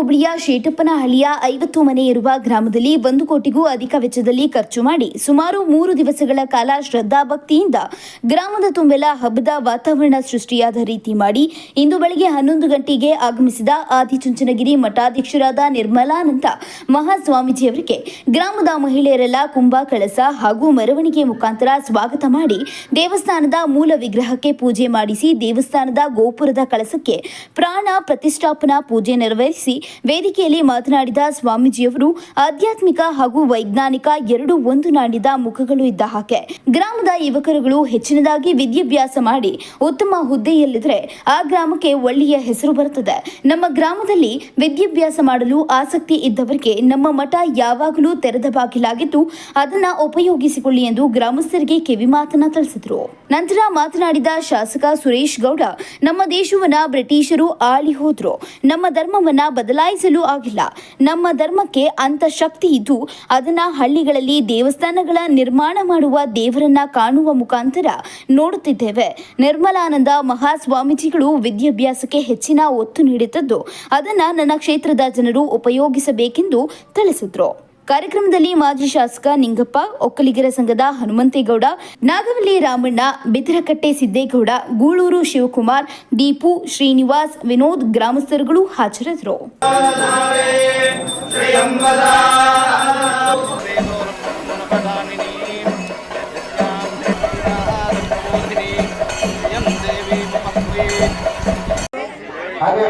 ಹೋಬಳಿಯ ಶೇಟಪ್ಪನಹಳ್ಳಿಯ ಐವತ್ತು ಮನೆ ಇರುವ ಗ್ರಾಮದಲ್ಲಿ ಒಂದು ಕೋಟಿಗೂ ಅಧಿಕ ವೆಚ್ಚದಲ್ಲಿ ಖರ್ಚು ಮಾಡಿ ಸುಮಾರು ಮೂರು ದಿವಸಗಳ ಕಾಲ ಶ್ರದ್ಧಾಭಕ್ತಿಯಿಂದ ಗ್ರಾಮದ ತುಂಬೆಲ್ಲ ಹಬ್ಬದ ವಾತಾವರಣ ಸೃಷ್ಟಿಯಾದ ರೀತಿ ಮಾಡಿ ಇಂದು ಬೆಳಗ್ಗೆ ಹನ್ನೊಂದು ಗಂಟೆಗೆ ಆಗಮಿಸಿದ ಆದಿಚುಂಚನಗಿರಿ ಮಠಾಧ್ಯಕ್ಷರಾದ ನಿರ್ಮಲಾನಂದ ಮಹಾಸ್ವಾಮೀಜಿಯವರಿಗೆ ಗ್ರಾಮದ ಮಹಿಳೆಯರೆಲ್ಲ ಕುಂಭ, ಕಳಸ ಹಾಗೂ ಮೆರವಣಿಗೆ ಮುಖಾಂತರ ಸ್ವಾಗತ ಮಾಡಿ ದೇವಸ್ಥಾನದ ಮೂಲ ವಿಗ್ರಹಕ್ಕೆ ಪೂಜೆ ಮಾಡಿಸಿ ದೇವಸ್ಥಾನದ ಗೋಪುರದ ಕಳಸಕ್ಕೆ ಪ್ರಾಣ ಪ್ರತಿಷ್ಠಾಪನಾ ಪೂಜೆ ನೆರವೇರಿಸಿ ವೇದಿಕೆಯಲ್ಲಿ ಮಾತನಾಡಿದ ಸ್ವಾಮೀಜಿಯವರು, ಆಧ್ಯಾತ್ಮಿಕ ಹಾಗೂ ವೈಜ್ಞಾನಿಕ ಎರಡು ಒಂದು ನಾಡಿದ ಮುಖಗಳು ಇದ್ದ ಹಾಗೆ ಗ್ರಾಮದ ಯುವಕರುಗಳು ಹೆಚ್ಚಿನದಾಗಿ ವಿದ್ಯಾಭ್ಯಾಸ ಮಾಡಿ ಉತ್ತಮ ಹುದ್ದೆಯಲ್ಲಿದ್ದರೆ ಆ ಗ್ರಾಮಕ್ಕೆ ಒಳ್ಳೆಯ ಹೆಸರು ಬರುತ್ತದೆ. ನಮ್ಮ ಗ್ರಾಮದಲ್ಲಿ ವಿದ್ಯಾಭ್ಯಾಸ ಮಾಡಲು ಆಸಕ್ತಿ ಇದ್ದವರಿಗೆ ನಮ್ಮ ಮಠ ಯಾವಾಗಲೂ ತೆರೆದ ಬಾಗಿಲಾಗಿದ್ದು, ಅದನ್ನ ಉಪಯೋಗಿಸಿಕೊಳ್ಳಿ ಎಂದು ಗ್ರಾಮಸ್ಥರಿಗೆ ಕಿವಿ ಮಾತನ್ನ ತಿಳಿಸಿದರು. ನಂತರ ಮಾತನಾಡಿದ ಶಾಸಕ ಸುರೇಶ್ ಗೌಡ, ನಮ್ಮ ದೇಶವನ್ನ ಬ್ರಿಟಿಷರು ಆಳಿ ಹೋದ್ರು. ನಮ್ಮ ಧರ್ಮವನ್ನ ಬದಲಾಯಿಸಲು ಆಗಿಲ್ಲ. ನಮ್ಮ ಧರ್ಮಕ್ಕೆ ಅಂತ ಶಕ್ತಿ ಇದ್ದು, ಅದನ್ನ ಹಳ್ಳಿಗಳಲ್ಲಿ ದೇವಸ್ಥಾನಗಳ ನಿರ್ಮಾಣ ಮಾಡುವ ದೇವರನ್ನ ಕಾಣುವ ಮುಖಾಂತರ ನೋಡುತ್ತಿದ್ದೇವೆ. ನಿರ್ಮಲಾನಂದ ಮಹಾಸ್ವಾಮೀಜಿಗಳು ವಿದ್ಯಾಭ್ಯಾಸಕ್ಕೆ ಹೆಚ್ಚಿನ ಒತ್ತು ನೀಡುತ್ತಿದ್ದು ಅದನ್ನ ನನ್ನ ಕ್ಷೇತ್ರದ ಜನರು ಉಪಯೋಗಿಸಬೇಕೆಂದು ತಿಳಿಸಿದ್ರು. ಕಾರ್ಯಕ್ರಮದಲ್ಲಿ ಮಾಜಿ ಶಾಸಕ ನಿಂಗಪ್ಪ, ಒಕ್ಕಲಿಗರ ಸಂಘದ ಹನುಮಂತೇಗೌಡ, ನಾಗವಲ್ಲಿ ರಾಮಣ್ಣ, ಬಿದರಕಟ್ಟೆ ಸಿದ್ದೇಗೌಡ, ಗೂಳೂರು ಶಿವಕುಮಾರ್, ದೀಪು, ಶ್ರೀನಿವಾಸ್, ವಿನೋದ್ ಗ್ರಾಮಸ್ಥರುಗಳು ಹಾಜರಿದ್ದರು. ಹಾಗೆ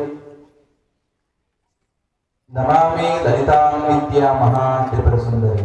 Namami Dalita Nitya Maha Depresundari.